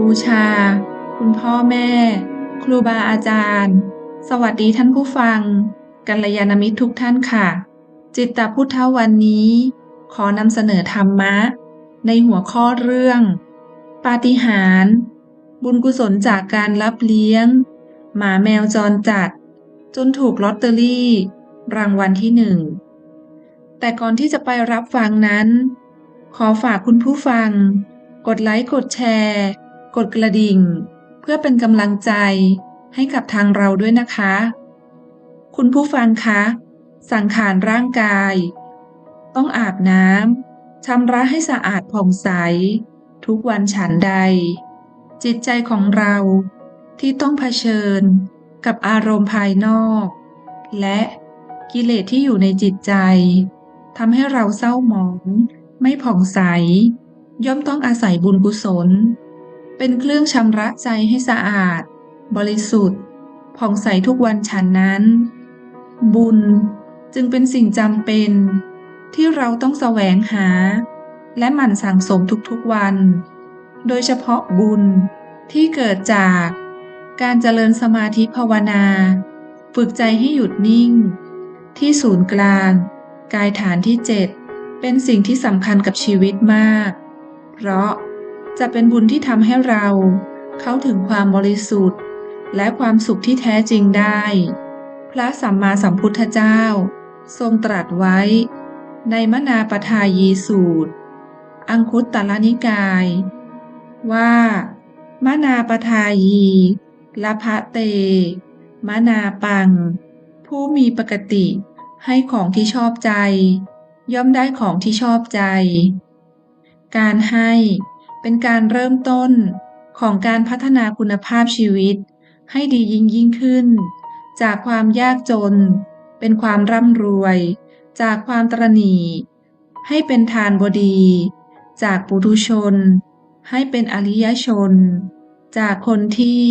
บูชา คุณพ่อแม่ ครูบาอาจารย์ สวัสดีท่านผู้ฟัง กัลยาณมิตรทุกท่านค่ะ จิตตพุทธวันนี้ ขอนำเสนอธรรมะ ในหัวข้อเรื่อง ปาฏิหาริย์บุญกุศลจากการรับเลี้ยง หมาแมวจรจัด จนถูกลอตเตอรี่ รางวัลที่หนึ่ง แต่ก่อนที่จะไปรับฟังนั้น ขอฝากคุณผู้ฟัง กดไลค์ กดแชร์ กดกระดิ่ง เพื่อเป็นกำลังใจให้กับทางเราด้วยนะคะ คุณผู้ฟังคะ สังขารร่างกาย ต้องอาบน้ำชำระให้สะอาดผ่องใส ทุกวันฉันใด จิตใจของเราที่ต้องเผชิญกับอารมณ์ภายนอก และกิเลสที่อยู่ในจิตใจทำให้เราเศร้าหมอง ไม่ผ่องใส ย่อมต้องอาศัยบุญกุศล เป็นเครื่องชำระใจให้สะอาด บริสุทธิ์ผ่องใสทุกวันฉันนั้น บุญจึงเป็นสิ่งจำเป็น ที่เราต้องแสวงหา และหมั่นสั่งสมทุกๆวัน โดยเฉพาะบุญที่เกิดจากการเจริญสมาธิภาวนา ฝึกใจให้หยุดนิ่ง ที่ศูนย์กลาง กายฐานที่เจ็ดเป็นสิ่งที่สำคัญกับชีวิตมาก เพราะ จะเป็นบุญที่ทำให้เรา เข้าถึงความบริสุทธิ์ และความสุขที่แท้จริงได้ พระสัมมาสัมพุทธเจ้า ทรงตรัสไว้ ในมนาปทายีสูตร อังคุตตรนิกาย ว่ามนาปทายีละพะเต มนาปัง ผู้มีปกติให้ของที่ชอบใจ ย่อมได้ของที่ชอบใจ การให้ เป็นการเริ่มต้นของการพัฒนาคุณภาพชีวิต ให้ดียิ่งยิ่งขึ้น จากความยากจน เป็นความร่ำรวย จากความตรณีให้เป็นทานบดี จากปุถุชน ให้เป็นอริยชน จากคนที่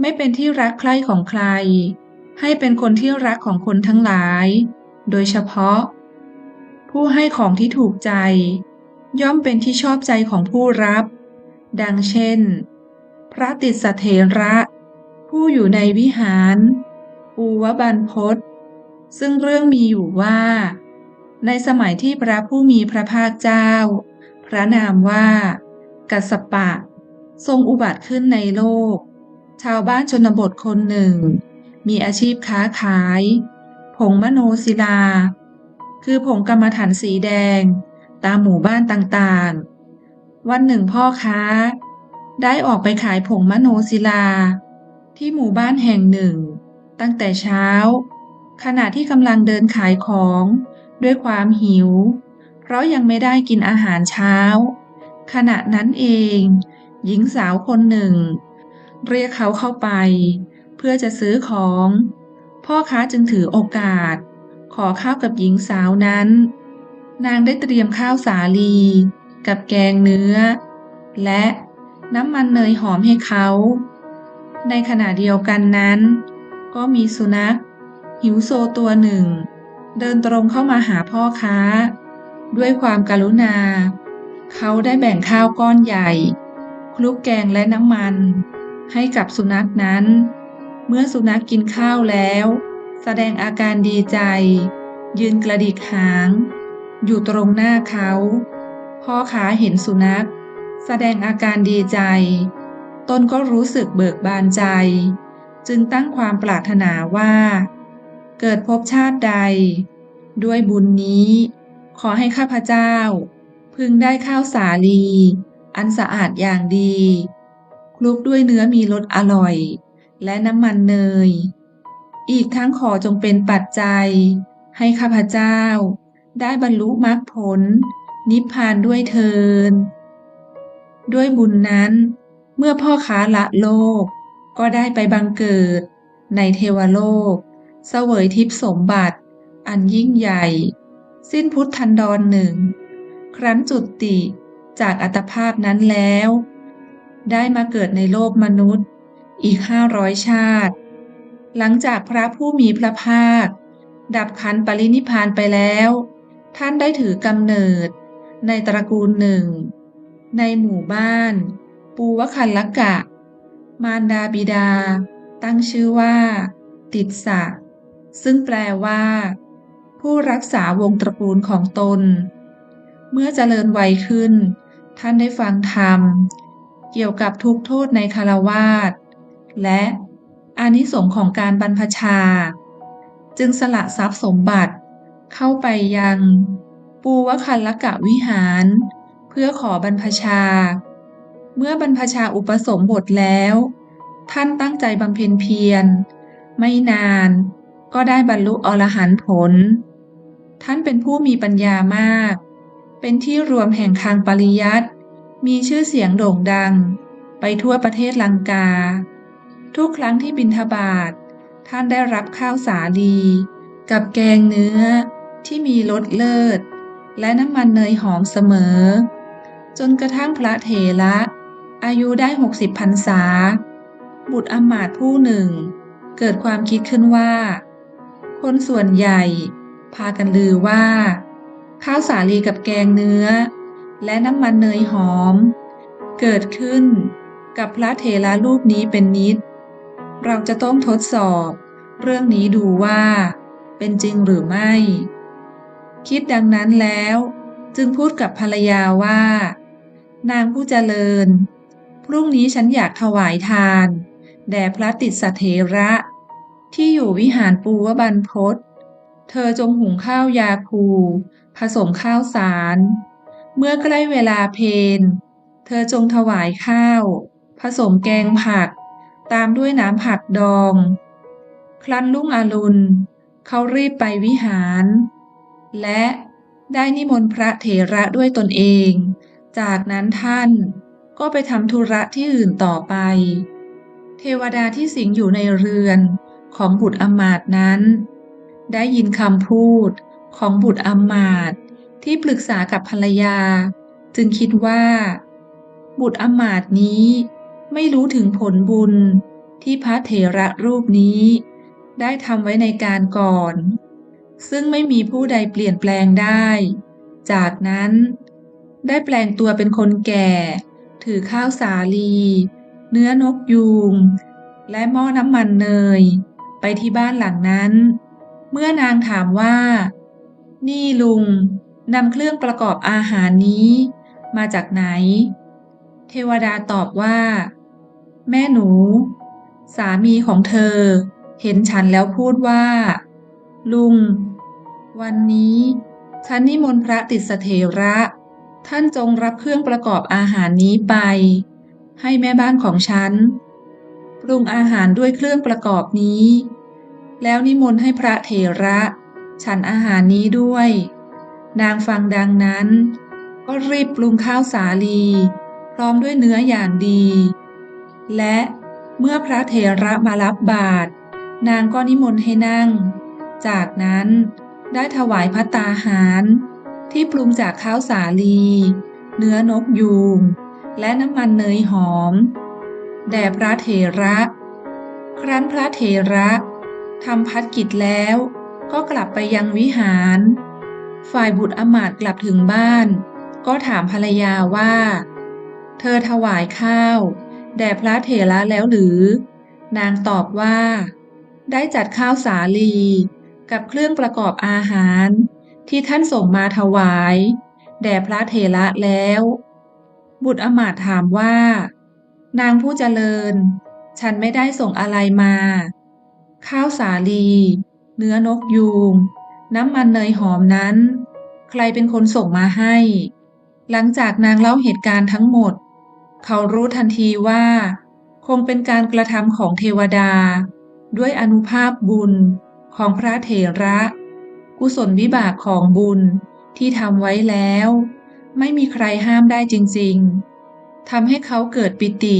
ไม่เป็นที่รักใคร่ของใคร ให้เป็นคนที่รักของคนทั้งหลาย โดยเฉพาะ ผู้ให้ของที่ถูกใจ ย่อมเป็นที่ชอบใจของผู้รับ ดังเช่น พระติสเถระ ผู้อยู่ในวิหารปูวบันพศซึ่งเรื่องมีอยู่ว่า ในสมัยที่พระผู้มีพระภาคเจ้า พระนามว่า กัสปะ ทรงอุบัติขึ้นในโลก ชาวบ้านชนบทคนหนึ่ง มีอาชีพค้าขาย ผงมโนศิลา คือผงกรรมฐานสีแดง ตามหมู่บ้านต่างๆ วันหนึ่งพ่อค้า ได้ออกไปขายผงมโนศิลา ที่หมู่บ้านแห่งหนึ่ง ตั้งแต่เช้า ขณะที่กำลังเดินขายของ ด้วยความหิว เพราะยังไม่ได้กินอาหารเช้า ขณะนั้นเอง หญิงสาวคนหนึ่ง เรียกเขาเข้าไป เพื่อจะซื้อของ พ่อค้าจึงถือโอกาส ขอข้าวกับหญิงสาวนั้น นางได้เตรียมข้าวสาลี กับแกงเนื้อ และน้ำมันเนยหอมให้เขา ในขณะเดียวกันนั้น ก็มีสุนัข หิวโซตัวหนึ่ง เดินตรงเข้ามาหาพ่อค้า ด้วยความกรุณา เขาได้แบ่งข้าวก้อนใหญ่ คลุกแกงและน้ำมัน ให้กับสุนัขนั้น เมื่อสุนัขกินข้าวแล้ว แสดงอาการดีใจ ยืนกระดิกหาง อยู่ตรงหน้าเขา พ่อค้าเห็นสุนัข แสดงอาการดีใจ ตนก็รู้สึกเบิกบานใจ จึงตั้งความปรารถนาว่า เกิดพบชาติใด ด้วยบุญนี้ ขอให้ข้าพเจ้า พึงได้ข้าวสาลี อันสะอาดอย่างดีคลุกด้วยเนื้อมีรสอร่อย และน้ำมันเนย อีกทั้งขอจงเป็นปัจจัย ให้ข้าพเจ้า ได้บรรลุมรรคผล นิพพานด้วยเทิน ด้วยบุญนั้น เมื่อพ่อค้าละโลก ก็ได้ไปบังเกิด ในเทวโลก เสวยทิพสมบัติ อันยิ่งใหญ่ สิ้นพุทธันดรหนึ่ง ครั้นจุติจากอัตภาพนั้นแล้ว ได้มาเกิดในโลกมนุษย์ อีกห้าร้อยชาติ หลังจากพระผู้มีพระภาคดับขันปรินิพานไปแล้ว ท่านได้ถือกำเนิด ในตระกูลหนึ่ง ในหมู่บ้าน ปูวคันลกะ มารดาบิดา ตั้งชื่อว่า ติดสะ ซึ่งแปลว่า ผู้รักษาวงตระกูลของตน เมื่อเจริญวัยขึ้น ท่านได้ฟังธรรม เกี่ยวกับทุกโทษในคารวาสและอานิสงส์ของการบรรพชา จึงสละทรัพย์สมบัติ เข้าไปยังปูวคันลกะวิหาร เพื่อขอบรรพชา เมื่อบรรพชาอุปสมบทแล้ว ท่านตั้งใจบำเพ็ญเพียร ไม่นานก็ได้บรรลุอรหันต์ผล ท่านเป็นผู้มีปัญญามาก เป็นที่รวมแห่งทางปริยัติมีชื่อเสียงโด่งดัง ไปทั่วประเทศลังกา ทุกครั้งที่บินทบาท ท่านได้รับข้าวสาลี กับแกงเนื้อ ที่มีรสเลิศ และน้ำมันเนยหอมเสมอ จนกระทั่งพระเถระ อายุได้หกสิบพรรษา บุตรอมาตผู้หนึ่ง เกิดความคิดขึ้นว่า คนส่วนใหญ่ พากันลือว่า ข้าวสาลีกับแกงเนื้อ และน้ำมันเนยหอม เกิดขึ้นกับพระเถระรูปนี้เป็นนิด เราจะต้องทดสอบ เรื่องนี้ดูว่าเป็นจริงหรือไม่ คิดดังนั้นแล้ว จึงพูดกับภรรยาว่า นางผู้เจริญ พรุ่งนี้ฉันอยากถวายทาน แด่พระติสเถระ ที่อยู่วิหารปูวบันพศเธอจงหุงข้าวยาคู ผสมข้าวสาร เมื่อใกล้เวลาเพนเธอจงถวายข้าว ผสมแกงผัก ตามด้วยน้ำผักดอง ครั้นลุ่งอรุณ เขารีบไปวิหาร และได้นิมนต์พระเถระด้วยตนเอง จากนั้นท่านก็ไปทำธุระที่อื่นต่อไป เทวดาที่สิงอยู่ในเรือนของบุตรอมาตนั้น ได้ยินคำพูดของบุตรอมาตที่ปรึกษากับภรรยา จึงคิดว่า บุตรอมาตนี้ไม่รู้ถึงผลบุญที่พระเถระรูปนี้ ได้ทำไว้ในการก่อน ซึ่งไม่มีผู้ใดเปลี่ยนแปลงได้ จากนั้น ได้แปลงตัวเป็นคนแก่ ถือข้าวสาลี เนื้อนกยูง และหม้อน้ำมันเนย ไปที่บ้านหลังนั้น เมื่อนางถามว่า นี่ลุงนำเครื่องประกอบอาหารนี้ มาจากไหน เทวดาตอบว่า แม่หนู สามีของเธอ เห็นฉันแล้วพูดว่า ลุง วันนี้ฉันนิมนต์พระติสเถระ ท่านจงรับเครื่องประกอบอาหารนี้ไป ให้แม่บ้านของฉันปรุงอาหารด้วยเครื่องประกอบนี้ แล้วนิมนต์ให้พระเถระ ฉันอาหารนี้ด้วย นางฟังดังนั้น ก็รีบปรุงข้าวสาลี พร้อมด้วยเนื้ออย่างดี และเมื่อพระเถระมารับบาตรนางก็นิมนต์ให้นั่ง จากนั้น ได้ถวายพัตตาหาร ที่ปรุงจากข้าวสาลี เนื้อนกยูง และน้ำมันเนยหอม แด่พระเถระ ครั้นพระเถระทำพัดกิจแล้วก็กลับไปยังวิหาร ฝ่ายบุตรอมาตกลับถึงบ้าน ก็ถามภรรยาว่า เธอถวายข้าว แด่พระเถระแล้วหรือ นางตอบว่า ได้จัดข้าวสาลี กับเครื่องประกอบอาหาร ที่ท่านส่งมาถวาย แด่พระเถระแล้ว บุตรอมาตถามว่า นางผู้เจริญ ฉันไม่ได้ส่งอะไรมา ข้าวสาลี เนื้อนกยูง น้ำมันเนยหอมนั้น ใครเป็นคนส่งมาให้ หลังจากนางเล่าเหตุการณ์ทั้งหมด เขารู้ทันทีว่า คงเป็นการกระทำของเทวดา ด้วยอนุภาพบุญ ของพระเถระ กุศลวิบากของบุญที่ทำไว้แล้ว ไม่มีใครห้ามได้จริงๆทำให้เขาเกิดปิติ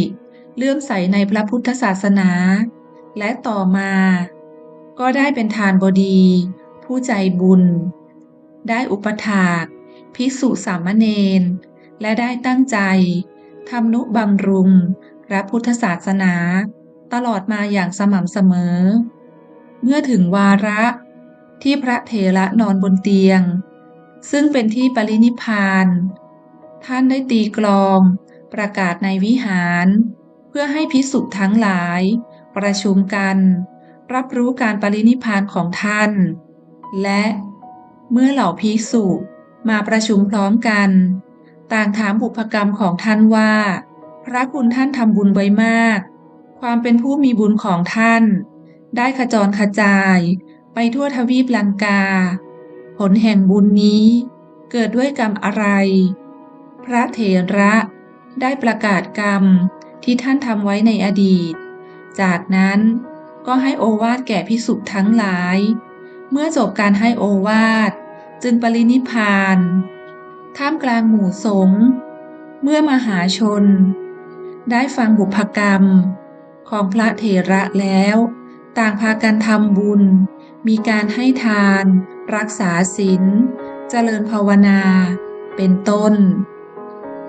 เลื่อมใสในพระพุทธศาสนา และต่อมา ก็ได้เป็นทานบดี ผู้ใจบุญ ได้อุปถากภิกษุสามเณรและได้ตั้งใจทำนุบำรุงพระพุทธศาสนา ตลอดมาอย่างสม่ำเสมอ เมื่อถึงวาระที่พระเถระนอนบนเตียง ซึ่งเป็นที่ปรินิพาน ท่านได้ตีกลองประกาศในวิหาร เพื่อให้พิสุทั้งหลาย ประชุมกัน รับรู้การปรินิพานของท่าน และเมื่อเหล่าภิกษุมาประชุมพร้อมกัน ต่างถามบุพกรรมของท่านว่า พระคุณท่านทำบุญไว้มาก ความเป็นผู้มีบุญของท่าน ได้ขจรขจายไปทั่วทวีปลังกา ผลแห่งบุญนี้เกิดด้วยกรรมอะไร พระเถระได้ประกาศกรรมที่ท่านทำไว้ในอดีต จากนั้นก็ให้โอวาทแก่พิสุทั้งหลาย เมื่อจบการให้โอวาทจึงปรินิพพาน ท่ามกลางหมู่สงฆ์เมื่อมหาชน ได้ฟังบุพกรรมของพระเถระแล้ว ต่างพากันทำบุญ มีการให้ทาน รักษาศีล เจริญภาวนา เป็นต้น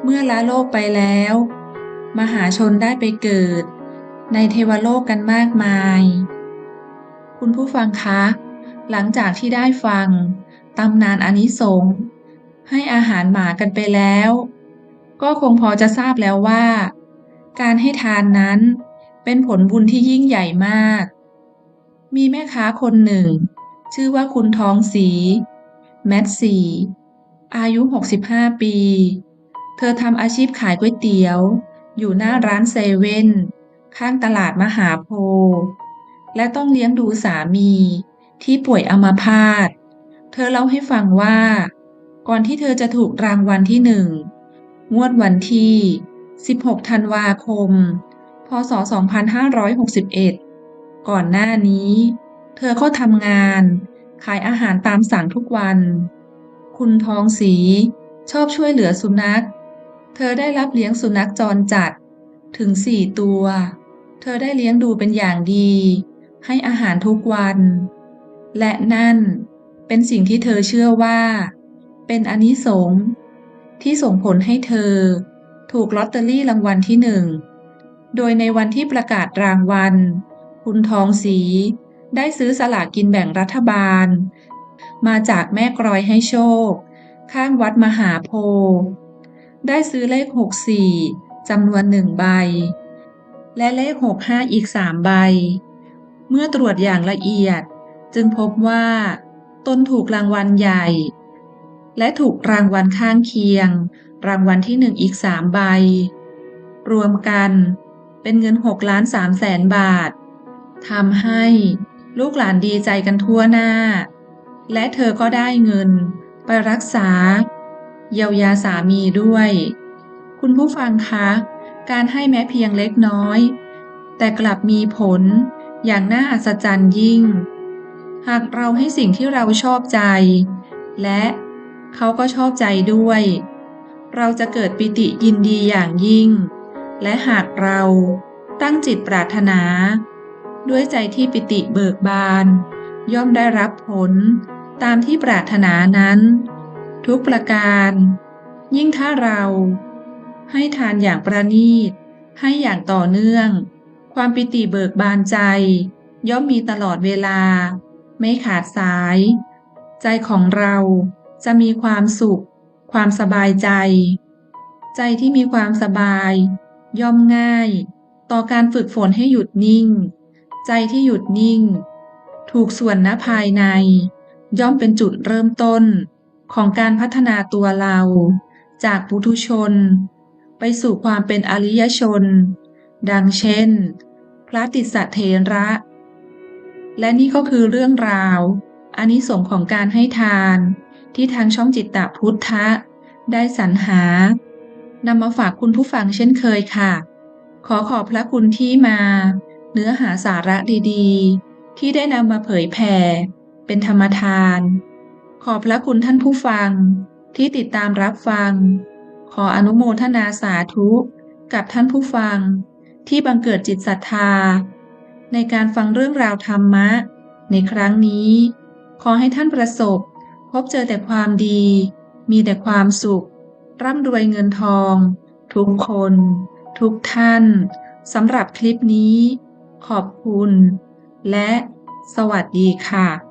เมื่อละโลกไปแล้ว มหาชนได้ไปเกิด ในเทวโลกกันมากมาย คุณผู้ฟังคะ หลังจากที่ได้ฟังตำนานอนิสงส์ให้อาหารหมากันไปแล้ว ก็คงพอจะทราบแล้วว่า การให้ทานนั้นเป็นผลบุญที่ยิ่งใหญ่มาก มีแม่ค้าคนหนึ่ง ชื่อว่าคุณทองศรีแมทสี อายุ 65 ปี เธอทำอาชีพขายก๋วยเตี๋ยว อยู่หน้าร้านเซเว่น ข้างตลาดมหาโพธิ์และต้องเลี้ยงดูสามีที่ป่วยอัมพาต เธอเล่าให้ฟังว่า ก่อนที่เธอจะถูกรางวัลที่หนึ่ง งวดวันที่ 16 ธันวาคม พศ 2561 ก่อนหน้านี้ เธอก็ทำงาน ขายอาหารตามสั่งทุกวัน คุณทองศรีชอบช่วยเหลือสุนัข เธอได้รับเลี้ยงสุนัขจรจัดถึงสี่ตัว เธอได้เลี้ยงดูเป็นอย่างดี ให้อาหารทุกวัน และนั่นเป็นสิ่งที่เธอเชื่อว่า เป็นอนิสงส์ที่ส่งผลให้เธอ ถูกลอตเตอรี่รางวัลที่หนึ่ง โดยในวันที่ประกาศรางวัล คุณทองศรีได้ซื้อสลากกินแบ่งรัฐบาล มาจากแม่กรอยให้โชค ข้างวัดมหาโพธิ์ได้ซื้อเลข 64จำนวนหนึ่งใบ และเลข 65 อีกสามใบ เมื่อตรวจอย่างละเอียด จึงพบว่า ตนถูกรางวัลใหญ่ และถูกรางวัลข้างเคียง รางวัลที่หนึ่งอีกสามใบ รวมกันเป็นเงิน 6 ล้าน3แสนบาท ทำให้ลูกหลานดีใจกันทั่วหน้า และเธอก็ได้เงินไปรักษา เยียวยาสามีด้วย คุณผู้ฟังคะ การให้แม้เพียงเล็กน้อย แต่กลับมีผลอย่างน่าอัศจรรย์ยิ่ง หากเราให้สิ่งที่เราชอบใจ และเขาก็ชอบใจด้วย เราจะเกิดปิติยินดีอย่างยิ่ง และหากเราตั้งจิตปรารถนา ด้วยใจที่ปิติเบิกบาน ย่อมได้รับผล ตามที่ปรารถนานั้น ทุกประการ ยิ่งถ้าเรา ให้ทานอย่างประณีต ให้อย่างต่อเนื่อง ความปิติเบิกบานใจ ย่อมมีตลอดเวลา ไม่ขาดสาย ใจของเราจะมีความสุข ความสบายใจ ใจที่มีความสบาย ย่อมง่าย ต่อการฝึกฝนให้หยุดนิ่ง ใจที่หยุดนิ่ง ถูกส่วนณภายใน ย่อมเป็นจุดเริ่มต้นของการพัฒนาตัวเรา จากปุถุชน ไปสู่ความเป็นอริยชน ดังเช่น พระติสเทระ และนี่ก็คือเรื่องราวอานิสงส์ของการให้ทานที่ทางช่องจิตตพุทธะ ได้สรรหานำมาฝากคุณผู้ฟังเช่นเคยค่ะ ขอขอบพระคุณที่มา เนื้อหาสาระดีๆ ที่ได้นำมาเผยแผ่เป็นธรรมทาน ขอบพระคุณท่านผู้ฟังที่ติดตามรับฟัง ขออนุโมทนาสาธุกับท่านผู้ฟังที่บังเกิดจิตศรัทธา ในการฟังเรื่องราวธรรมะ ในครั้งนี้ ขอให้ท่านประสบ พบเจอแต่ความดี มีแต่ความสุข ร่ำรวยเงินทอง ทุกคน ทุกท่านสำหรับคลิปนี้ ขอบคุณ และสวัสดีค่ะ